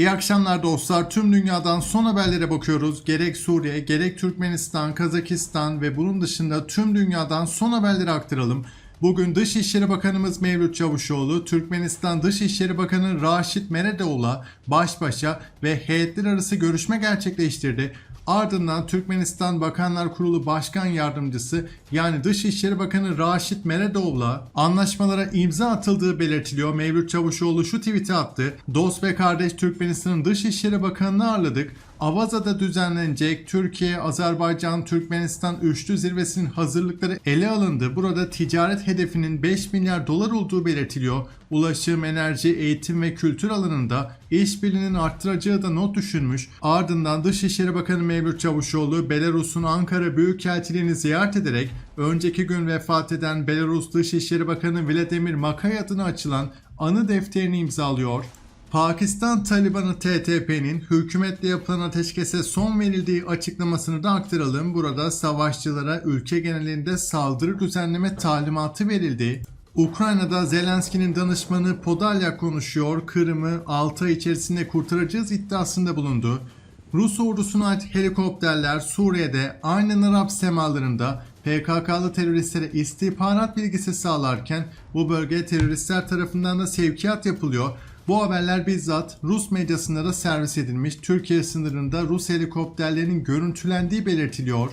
İyi akşamlar dostlar. Tüm dünyadan son haberlere bakıyoruz. Gerek Suriye, gerek Türkmenistan, Kazakistan ve bunun dışında tüm dünyadan son haberleri aktaralım. Bugün Dışişleri Bakanımız Mevlüt Çavuşoğlu, Türkmenistan Dışişleri Bakanı Raşit Meredoğlu'la baş başa ve heyetler arası görüşme gerçekleştirdi. Ardından Türkmenistan Bakanlar Kurulu Başkan Yardımcısı yani Dışişleri Bakanı Raşit Meredoğlu'la anlaşmalara imza atıldığı belirtiliyor. Mevlüt Çavuşoğlu şu tweet'i attı. Dost ve kardeş Türkmenistan'ın Dışişleri Bakanı'nı ağırladık. Avaza'da düzenlenecek Türkiye, Azerbaycan, Türkmenistan üçlü zirvesinin hazırlıkları ele alındı. Burada ticaret hedefinin 5 milyar dolar olduğu belirtiliyor. Ulaşım, enerji, eğitim ve kültür alanında işbirliğinin arttıracağı da not düşülmüş. Ardından Dışişleri Bakanı Mevlüt Çavuşoğlu, Belarus'un Ankara Büyükelçiliğini ziyaret ederek önceki gün vefat eden Belarus Dışişleri Bakanı Vladimir Makay adına açılan anı defterini imzalıyor. Pakistan Talibanı TTP'nin hükümetle yapılan ateşkese son verildiği açıklamasını da aktaralım. Burada savaşçılara ülke genelinde saldırı düzenleme talimatı verildi. Ukrayna'da Zelenski'nin danışmanı Podolyak konuşuyor. Kırım'ı 6 ay içerisinde kurtaracağız iddiasında bulundu. Rus ordusuna ait helikopterler Suriye'de aynen Arap semalarında PKK'lı teröristlere istihbarat bilgisi sağlarken bu bölgeye teröristler tarafından da sevkiyat yapılıyor. Bu haberler bizzat Rus medyasında da servis edilmiş. Türkiye sınırında Rus helikopterlerinin görüntülendiği belirtiliyor.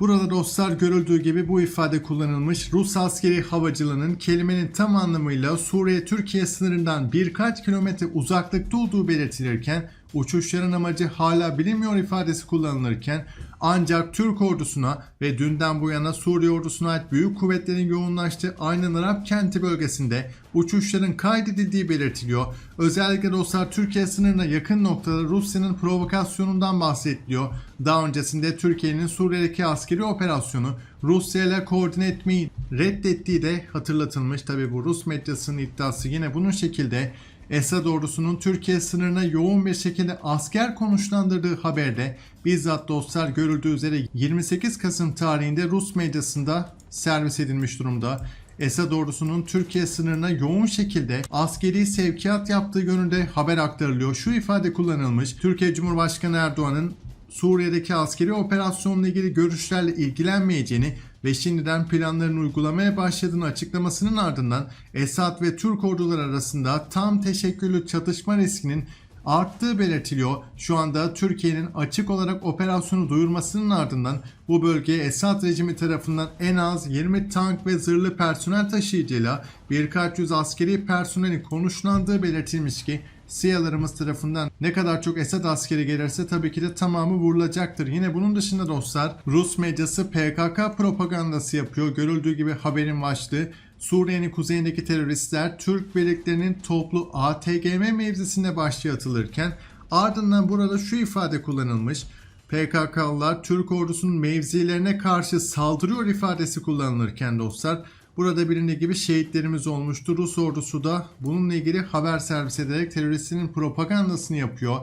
Burada dostlar görüldüğü gibi bu ifade kullanılmış. Rus askeri havacılığının kelimenin tam anlamıyla Suriye-Türkiye sınırından birkaç kilometre uzaklıkta olduğu belirtilirken uçuşların amacı hala bilinmiyor ifadesi kullanılırken ancak Türk ordusuna ve dünden bu yana Suriye ordusuna ait büyük kuvvetlerin yoğunlaştığı aynen Arap kenti bölgesinde uçuşların kaydedildiği belirtiliyor. Özellikle dostlar Türkiye sınırına yakın noktada Rusya'nın provokasyonundan bahsediliyor. Daha öncesinde Türkiye'nin Suriye'deki askeri operasyonu Rusya ile koordine etmeyi reddettiği de hatırlatılmış. Tabi bu Rus medyasının iddiası yine bunun şekilde Esad ordusunun Türkiye sınırına yoğun bir şekilde asker konuşlandırdığı haberde bizzat dostlar görüldüğü üzere 28 Kasım tarihinde Rus medyasında servis edilmiş durumda. Esad ordusunun Türkiye sınırına yoğun şekilde askeri sevkiyat yaptığı yönünde haber aktarılıyor. Şu ifade kullanılmış. Türkiye Cumhurbaşkanı Erdoğan'ın Suriye'deki askeri operasyonla ilgili görüşlerle ilgilenmeyeceğini ve şimdiden planlarını uygulamaya başladığını açıklamasının ardından Esad ve Türk orduları arasında tam teşekküllü çatışma riskinin arttığı belirtiliyor. Şu anda Türkiye'nin açık olarak operasyonu duyurmasının ardından bu bölgeye Esad rejimi tarafından en az 20 tank ve zırhlı personel taşıyıcıyla birkaç yüz askeri personelin konuşlandığı belirtilmiş ki SİHA'larımız tarafından ne kadar çok Esad askeri gelirse tabii ki de tamamı vurulacaktır. Yine bunun dışında dostlar Rus medyası PKK propagandası yapıyor. Görüldüğü gibi haberin başlığı Suriye'nin kuzeyindeki teröristler Türk birliklerinin toplu ATGM mevzisinde başlığı atılırken ardından burada şu ifade kullanılmış. PKK'lılar Türk ordusunun mevzilerine karşı saldırıyor ifadesi kullanılırken dostlar Burada bilindiği gibi şehitlerimiz olmuştu. Rus ordusu da bununla ilgili haber servis ederek teröristlerin propagandasını yapıyor.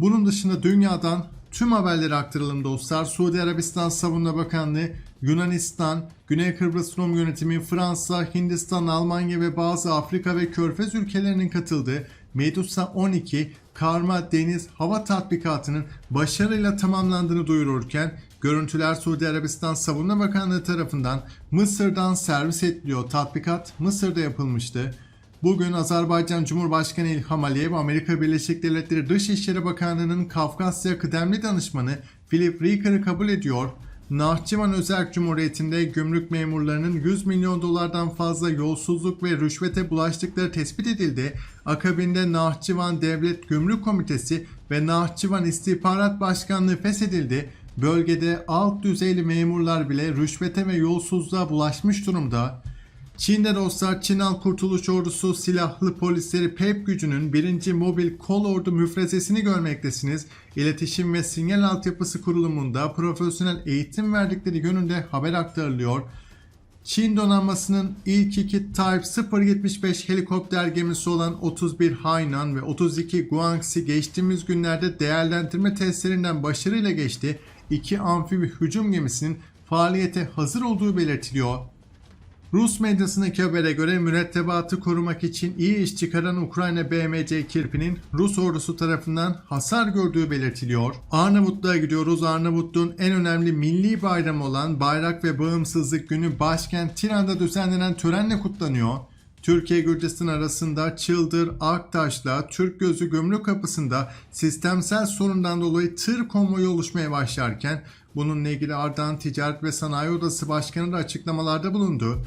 Bunun dışında dünyadan tüm haberleri aktaralım dostlar. Suudi Arabistan Savunma Bakanlığı, Yunanistan, Güney Kıbrıs Rum Yönetimi, Fransa, Hindistan, Almanya ve bazı Afrika ve Körfez ülkelerinin katıldığı Medusa 12 karma deniz hava tatbikatının başarıyla tamamlandığını duyururken görüntüler Suudi Arabistan Savunma Bakanlığı tarafından Mısır'dan servis ediliyor. Tatbikat Mısır'da yapılmıştı. Bugün Azerbaycan Cumhurbaşkanı İlham Aliyev, Amerika Birleşik Devletleri Dışişleri Bakanlığı'nın Kafkasya kıdemli danışmanı Philip Rieker'ı kabul ediyor. Nahçıvan Özerk Cumhuriyeti'nde gümrük memurlarının 100 milyon dolardan fazla yolsuzluk ve rüşvete bulaştıkları tespit edildi. Akabinde Nahçıvan Devlet Gümrük Komitesi ve Nahçıvan İstihbarat Başkanlığı feshedildi. Bölgede alt düzeyli memurlar bile rüşvete ve yolsuzluğa bulaşmış durumda. Çin'de dostlar Çin Halk Kurtuluş Ordusu silahlı polisleri PEP gücünün 1. Mobil Kol Ordu müfrezesini görmektesiniz. İletişim ve Sinyal Altyapısı Kurulumu'nda profesyonel eğitim verdikleri yönünde haber aktarılıyor. Çin donanmasının ilk iki Type 075 helikopter gemisi olan 31 Hainan ve 32 Guangxi geçtiğimiz günlerde değerlendirme testlerinden başarıyla geçti. İki amfibi hücum gemisinin faaliyete hazır olduğu belirtiliyor. Rus medyasındaki habere göre mürettebatı korumak için iyi iş çıkaran Ukrayna BMC Kirpi'nin Rus ordusu tarafından hasar gördüğü belirtiliyor. Arnavutluğa gidiyoruz. Arnavutluğun en önemli milli bayramı olan Bayrak ve Bağımsızlık Günü başkent Tiran'da düzenlenen törenle kutlanıyor. Türkiye Gürcistan arasında Çıldır, Aktaş'la Türk Gözü Gümrük Kapısı'nda sistemsel sorundan dolayı tır konvoyu oluşmaya başlarken bununla ilgili Ardahan Ticaret ve Sanayi Odası Başkanı da açıklamalarda bulundu.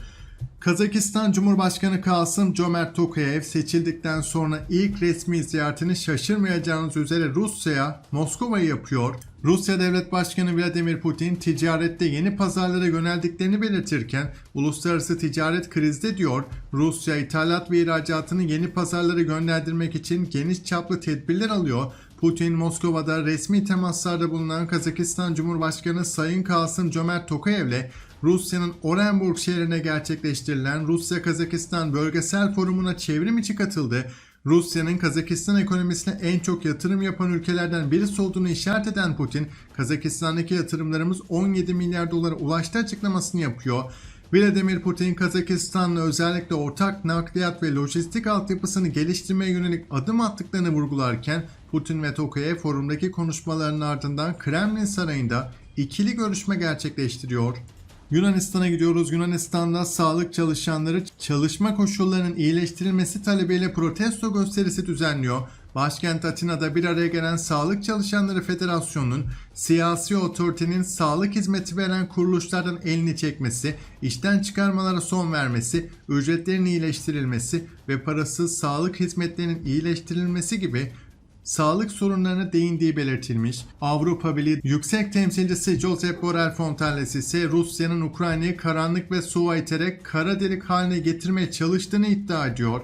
Kazakistan Cumhurbaşkanı Kasım Cömert Tokayev seçildikten sonra ilk resmi ziyaretini şaşırmayacağınız üzere Rusya'ya, Moskova'ya yapıyor. Rusya Devlet Başkanı Vladimir Putin ticarette yeni pazarlara yöneldiklerini belirtirken uluslararası ticaret krizde diyor Rusya ithalat ve ihracatını yeni pazarlara yönlendirmek için geniş çaplı tedbirler alıyor. Putin Moskova'da resmi temaslarda bulunan Kazakistan Cumhurbaşkanı Sayın Kasım Cömert Tokayev'le Rusya'nın Orenburg şehrine gerçekleştirilen Rusya-Kazakistan Bölgesel Forumu'na çevrim içi katıldı. Rusya'nın Kazakistan ekonomisine en çok yatırım yapan ülkelerden birisi olduğunu işaret eden Putin, Kazakistan'daki yatırımlarımız 17 milyar dolara ulaştı açıklamasını yapıyor. Vladimir Putin Kazakistan'la özellikle ortak nakliyat ve lojistik altyapısını geliştirmeye yönelik adım attıklarını vurgularken Putin ve Tokayev forumdaki konuşmalarının ardından Kremlin Sarayı'nda ikili görüşme gerçekleştiriyor. Yunanistan'a gidiyoruz. Yunanistan'da sağlık çalışanları çalışma koşullarının iyileştirilmesi talebiyle protesto gösterisi düzenliyor. Başkent Atina'da bir araya gelen Sağlık Çalışanları Federasyonu'nun siyasi otoritenin sağlık hizmeti veren kuruluşlardan elini çekmesi, işten çıkarmalara son vermesi, ücretlerin iyileştirilmesi ve parasız sağlık hizmetlerinin iyileştirilmesi gibi sağlık sorunlarına değindiği belirtilmiş. Avrupa Birliği Yüksek Temsilcisi Josep Borrell Fontelles ise Rusya'nın Ukrayna'yı karanlık ve soğuğa iterek kara delik haline getirmeye çalıştığını iddia ediyor.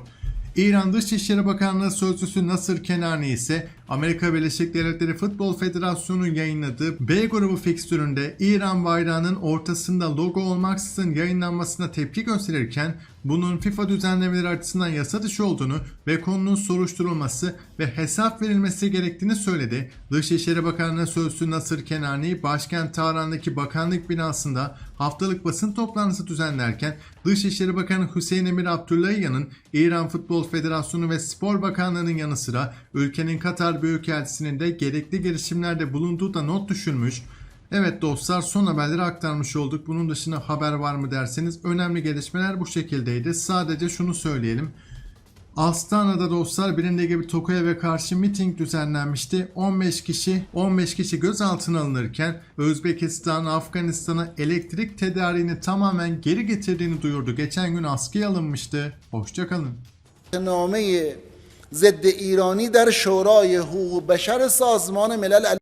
İran Dışişleri Bakanlığı Sözcüsü Nasır Kenani ise Amerika Birleşik Devletleri Futbol Federasyonu yayınladığı B grubu fikstüründe İran bayrağının ortasında logo olmaksızın yayınlanmasına tepki gösterirken bunun FIFA düzenlemeleri açısından yasa dışı olduğunu ve konunun soruşturulması ve hesap verilmesi gerektiğini söyledi. Dışişleri Bakanlığı Sözcüsü Nasır Kenani, başkent Tahran'daki bakanlık binasında haftalık basın toplantısı düzenlerken Dışişleri Bakanı Hüseyin Emir Abdullahiyan'ın İran Futbol Federasyonu ve Spor Bakanlığı'nın yanı sıra ülkenin Katar Büyükelçisi'nin de gerekli girişimlerde bulunduğu da not düşülmüş. Evet dostlar son haberleri aktarmış olduk. Bunun dışında haber var mı derseniz önemli gelişmeler bu şekildeydi. Sadece şunu söyleyelim. Astana'da dostlar birinde gibi Tokayev'e karşı miting düzenlenmişti. 15 kişi 15 kişi gözaltına alınırken Özbekistan Afganistan'a elektrik tedariğini tamamen geri getirdiğini duyurdu. Geçen gün askıya alınmıştı. Hoşçakalın. ضد ایرانی در شورای حقوق بشر سازمان ملل